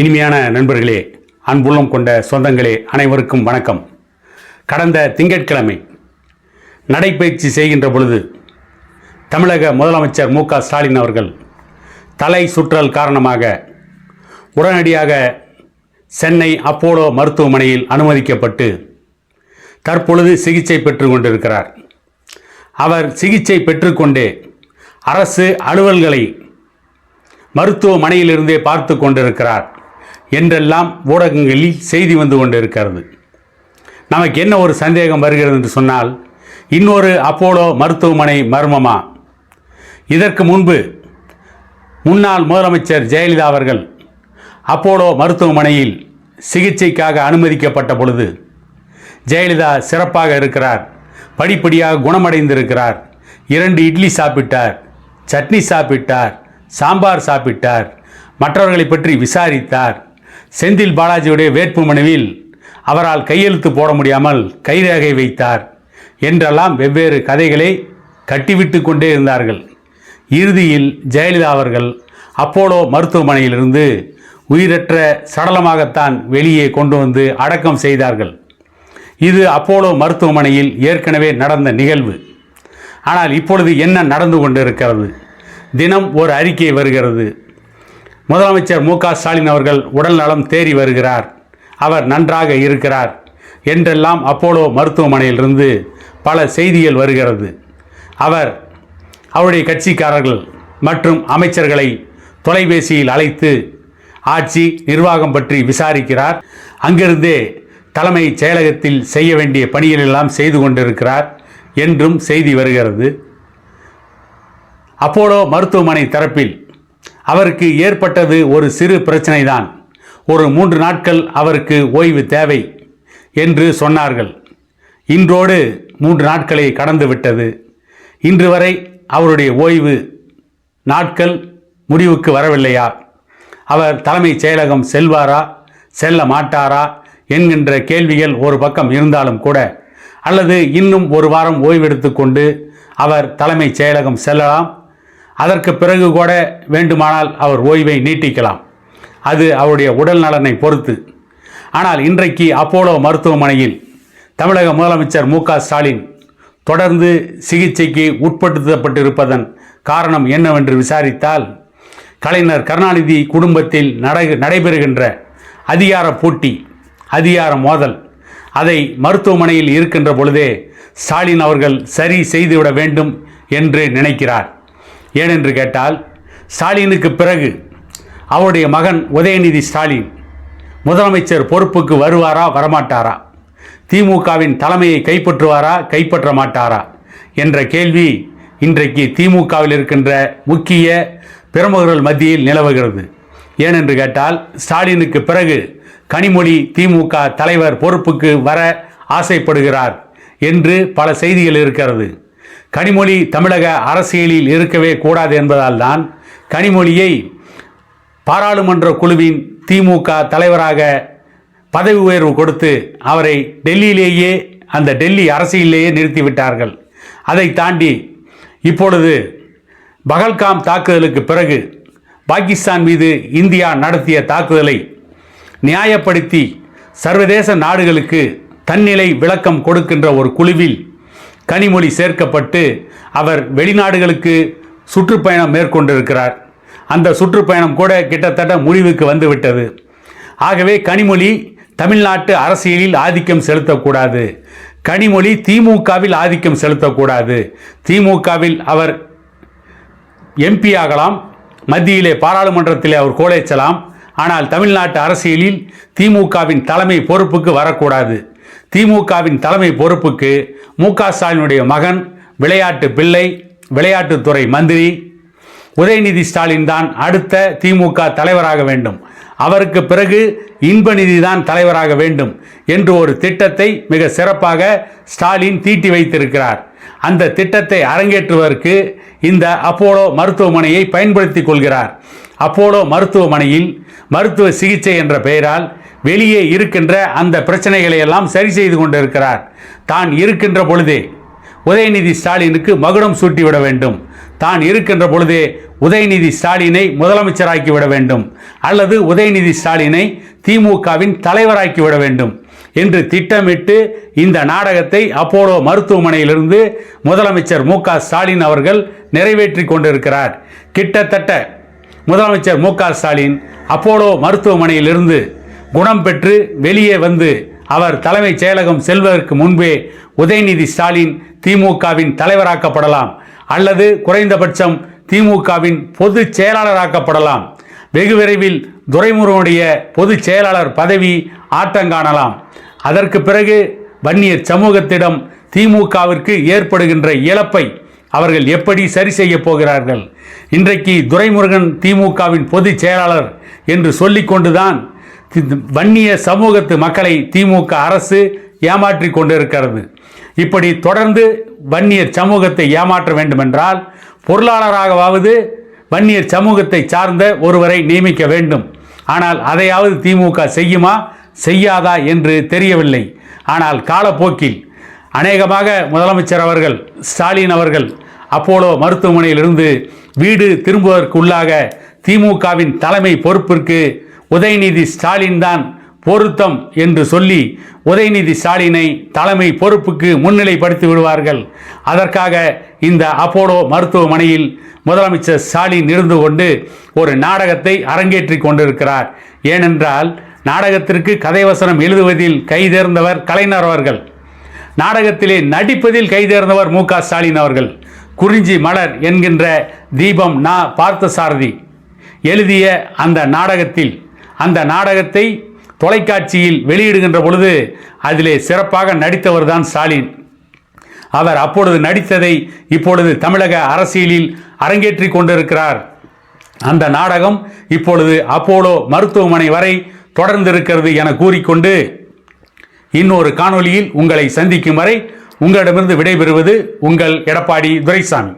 இனிமையான நண்பர்களே அன்புள்ளம் கொண்ட சொந்தங்களே அனைவருக்கும் வணக்கம். கடந்த திங்கட்கிழமை நடைப்பயிற்சி செய்கின்ற பொழுது தமிழக முதலமைச்சர் மு க ஸ்டாலின் அவர்கள் தலை சுற்றல் காரணமாக உடனடியாக சென்னை அப்போலோ மருத்துவமனையில் அனுமதிக்கப்பட்டு தற்பொழுது சிகிச்சை பெற்று கொண்டிருக்கிறார். அவர் சிகிச்சை பெற்றுக்கொண்டே அரசு அலுவல்களை மருத்துவமனையிலிருந்தே பார்த்து கொண்டிருக்கிறார். என்றெல்லாம் ஊடகங்களில் செய்தி வந்து கொண்டிருக்கிறது. நமக்கு என்ன ஒரு சந்தேகம் வருகிறது என்று சொன்னால் இன்னொரு அப்போலோ மருத்துவமனை மர்மமா? இதற்கு முன்பு முன்னாள் முதலமைச்சர் ஜெயலலிதா அவர்கள் அப்போலோ மருத்துவமனையில் சிகிச்சைக்காக அனுமதிக்கப்பட்ட பொழுது ஜெயலலிதா சிறப்பாக இருக்கிறார் படிப்படியாக குணமடைந்திருக்கிறார் இரண்டு இட்லி சாப்பிட்டார் சட்னி சாப்பிட்டார் சாம்பார் சாப்பிட்டார் மற்றவர்களை பற்றி விசாரித்தார் செந்தில் பாலாஜியுடைய வேட்பு மனுவில் அவரால் கையெழுத்து போட முடியாமல் கைரேகை வைத்தார் என்றெல்லாம் வெவ்வேறு கதைகளை கட்டிவிட்டு கொண்டே இருந்தார்கள். இறுதியில் ஜெயலலிதா அவர்கள் அப்போலோ மருத்துவமனையிலிருந்து உயிரற்ற சடலமாகத்தான் வெளியே கொண்டு வந்து அடக்கம் செய்தார்கள். இது அப்போலோ மருத்துவமனையில் ஏற்கனவே நடந்த நிகழ்வு. ஆனால் இப்பொழுது என்ன நடந்து கொண்டிருக்கிறது? தினம் ஒரு அறிக்கை வருகிறது. முதலமைச்சர் மு ஸ்டாலின் அவர்கள் உடல் நலம் தேறி வருகிறார். அவர் நன்றாக இருக்கிறார். என்றெல்லாம் அப்போலோ மருத்துவமனையிலிருந்து பல செய்திகள் வருகிறது. அவர் அவருடைய கட்சிக்காரர்கள் மற்றும் அமைச்சர்களை தொலைபேசியில் அழைத்து ஆட்சி நிர்வாகம் பற்றி விசாரிக்கிறார். அங்கிருந்தே தலைமை செயலகத்தில் செய்ய வேண்டிய பணிகளெல்லாம் செய்து கொண்டிருக்கிறார் என்றும் செய்தி வருகிறது. அப்போலோ மருத்துவமனை தரப்பில் அவருக்கு ஏற்பட்டது ஒரு சிறு பிரச்சனை தான் ஒரு மூன்று நாட்கள் அவருக்கு ஓய்வு தேவை என்று சொன்னார்கள். இன்றோடு மூன்று நாட்களை கடந்து விட்டது. இன்று வரை அவருடைய ஓய்வு நாட்கள் முடிவுக்கு வரவில்லையா? அவர் தலைமைச் செயலகம் செல்வாரா செல்ல மாட்டாரா என்கின்ற கேள்விகள் ஒரு பக்கம் இருந்தாலும் கூட அல்லது இன்னும் ஒரு வாரம் ஓய்வெடுத்துக்கொண்டு அவர் தலைமைச் செயலகம் செல்லலாம் அதற்கு பிறகு கூட வேண்டுமானால் அவர் ஓய்வை நீட்டிக்கலாம். அது அவருடைய உடல் நலனை பொறுத்து. ஆனால் இன்றைக்கு அப்போலோ மருத்துவமனையில் தமிழக முதலமைச்சர் மு ஸ்டாலின் தொடர்ந்து சிகிச்சைக்கு உட்படுத்தப்பட்டிருப்பதன் காரணம் என்னவென்று விசாரித்தால் கலைஞர் கருணாநிதி குடும்பத்தில் நடை நடைபெறுகின்ற அதிகார போட்டி அதிகார மோதல் அதை மருத்துவமனையில் இருக்கின்ற பொழுதே ஸ்டாலின் அவர்கள் சரி செய்துவிட வேண்டும் என்று நினைக்கிறார். ஏனென்று கேட்டால் ஸ்டாலினுக்கு பிறகு அவருடைய மகன் உதயநிதி ஸ்டாலின் முதலமைச்சர் பொறுப்புக்கு வருவாரா வரமாட்டாரா? திமுகவின் தலைமையை கைப்பற்றுவாரா கைப்பற்ற மாட்டாரா? என்ற கேள்வி இன்றைக்கு திமுகவில் இருக்கின்ற முக்கிய பிரமுகர்கள் மத்தியில் நிலவுகிறது. ஏனென்று கேட்டால் ஸ்டாலினுக்கு பிறகு கனிமொழி திமுக தலைவர் பொறுப்புக்கு வர ஆசைப்படுகிறார் என்று பல செய்திகள் இருக்கிறது. கனிமொழி தமிழக அரசியலில் இருக்கவே கூடாது என்பதால் தான் கனிமொழியை பாராளுமன்ற குழுவின் திமுக தலைவராக பதவி உயர்வு கொடுத்து அவரை டெல்லியிலேயே அந்த டெல்லி அரசியலிலேயே நிறுத்திவிட்டார்கள். அதை தாண்டி இப்பொழுது பகல்காம் தாக்குதலுக்கு பிறகு பாகிஸ்தான் மீது இந்தியா நடத்திய தாக்குதலை நியாயப்படுத்தி சர்வதேச நாடுகளுக்கு தன்னிலை விளக்கம் கொடுக்கின்ற ஒரு குழுவில் கனிமொழி சேர்க்கப்பட்டு அவர் வெளிநாடுகளுக்கு சுற்றுப்பயணம் மேற்கொண்டிருக்கிறார். அந்த சுற்றுப்பயணம் கூட கிட்டத்தட்ட முடிவுக்கு வந்துவிட்டது. ஆகவே கனிமொழி தமிழ்நாட்டு அரசியலில் ஆதிக்கம் செலுத்தக்கூடாது. கனிமொழி திமுகவில் ஆதிக்கம் செலுத்தக்கூடாது. திமுகவில் அவர் எம்பி ஆகலாம். மத்தியிலே பாராளுமன்றத்திலே அவர் கோலைச்சலாம். ஆனால் தமிழ்நாட்டு அரசியலில் திமுகவின் தலைமை பொறுப்புக்கு வரக்கூடாது. திமுகவின் தலைமை பொறுப்புக்கு மு க ஸ்டாலினுடைய மகன் விளையாட்டு பிள்ளை விளையாட்டுத்துறை மந்திரி உதயநிதி ஸ்டாலின் தான் அடுத்த திமுக தலைவராக வேண்டும். அவருக்கு பிறகு இன்பநிதி தான் தலைவராக வேண்டும் என்று ஒரு திட்டத்தை மிக சிறப்பாக ஸ்டாலின் தீட்டி வைத்திருக்கிறார். அந்த திட்டத்தை அரங்கேற்றுவதற்கு இந்த அப்போலோ மருத்துவமனையை பயன்படுத்திக் கொள்கிறார். அப்போலோ மருத்துவமனையில் மருத்துவ சிகிச்சை என்ற பெயரால் வெளியே இருக்கின்ற அந்த பிரச்சனைகளை எல்லாம் சரி செய்து கொண்டிருக்கிறார். தான் இருக்கின்ற பொழுதே உதயநிதி ஸ்டாலினுக்கு மகுடம் சூட்டிவிட வேண்டும். தான் இருக்கின்ற பொழுதே உதயநிதி ஸ்டாலினை முதலமைச்சராக்கி விட வேண்டும். அல்லது உதயநிதி ஸ்டாலினை திமுகவின் தலைவராக்கி விட வேண்டும் என்று திட்டமிட்டு இந்த நாடகத்தை அப்போலோ மருத்துவமனையிலிருந்து முதலமைச்சர் மு ஸ்டாலின் அவர்கள் நிறைவேற்றி கொண்டிருக்கிறார். கிட்டத்தட்ட முதலமைச்சர் மு ஸ்டாலின் அப்போலோ மருத்துவமனையிலிருந்து குணம் பெற்று வெளியே வந்து அவர் தலைமைச் செயலகம் செல்வதற்கு முன்பே உதயநிதி ஸ்டாலின் திமுகவின் தலைவராக்கப்படலாம். அல்லது குறைந்தபட்சம் திமுகவின் பொதுச் செயலாளராக்கப்படலாம். வெகு விரைவில் துரைமுருகனுடைய பொதுச் செயலாளர் பதவி ஆட்டங்காணலாம். அதற்கு பிறகு வன்னியர் சமூகத்திடம் திமுகவிற்கு ஏற்படுகின்ற இழப்பை அவர்கள் எப்படி சரி செய்ய போகிறார்கள்? இன்றைக்கு துரைமுருகன் திமுகவின் பொதுச் செயலாளர் என்று சொல்லிக்கொண்டுதான் வன்னிய சமூகத்து மக்களை திமுக அரசு ஏமாற்றி கொண்டிருக்கிறது. இப்படி தொடர்ந்து வன்னியர் சமூகத்தை ஏமாற்ற வேண்டுமென்றால் பொருளாளராகவாவது வன்னியர் சமூகத்தை சார்ந்த ஒருவரை நியமிக்க வேண்டும். ஆனால் அதையாவது திமுக செய்யுமா? செய்யாதா என்று தெரியவில்லை. ஆனால் காலப்போக்கில் அநேகமாக முதலமைச்சர் அவர்கள் ஸ்டாலின் அவர்கள் அப்போலோ மருத்துவமனையிலிருந்து வீடு திரும்புவதற்குள்ளாக திமுகவின் தலைமை பொறுப்பிற்கு உதயநிதி ஸ்டாலின் தான் பொருத்தம் என்று சொல்லி உதயநிதி ஸ்டாலினை தலைமை பொறுப்புக்கு முன்னிலைப்படுத்தி விடுவார்கள். அதற்காக இந்த அப்போலோ மருத்துவமனையில் முதலமைச்சர் ஸ்டாலின் இருந்து கொண்டு ஒரு நாடகத்தை அரங்கேற்றி கொண்டிருக்கிறார். ஏனென்றால் நாடகத்திற்கு கதைவசனம் எழுதுவதில் கைதேர்ந்தவர் கலைஞர் அவர்கள். நாடகத்திலே நடிப்பதில் கைதேர்ந்தவர் மு க ஸ்டாலின் அவர்கள். குறிஞ்சி மலர் என்கின்ற தீபம் நா பார்த்தசாரதி. எழுதிய அந்த நாடகத்தில் அந்த நாடகத்தை தொலைக்காட்சியில் வெளியிடுகின்ற பொழுது அதிலே சிறப்பாக நடித்தவர் தான் ஸ்டாலின். அவர் அப்பொழுது நடித்ததை இப்பொழுது தமிழக அரசியலில் அரங்கேற்றி கொண்டிருக்கிறார். அந்த நாடகம் இப்பொழுது அப்போலோ மருத்துவமனை வரை தொடர்ந்திருக்கிறது என கூறிக்கொண்டு இன்னொரு காணொலியில் உங்களை சந்திக்கும் வரை உங்களிடமிருந்து விடைபெறுவது உங்கள் எடப்பாடி துரைசாமி.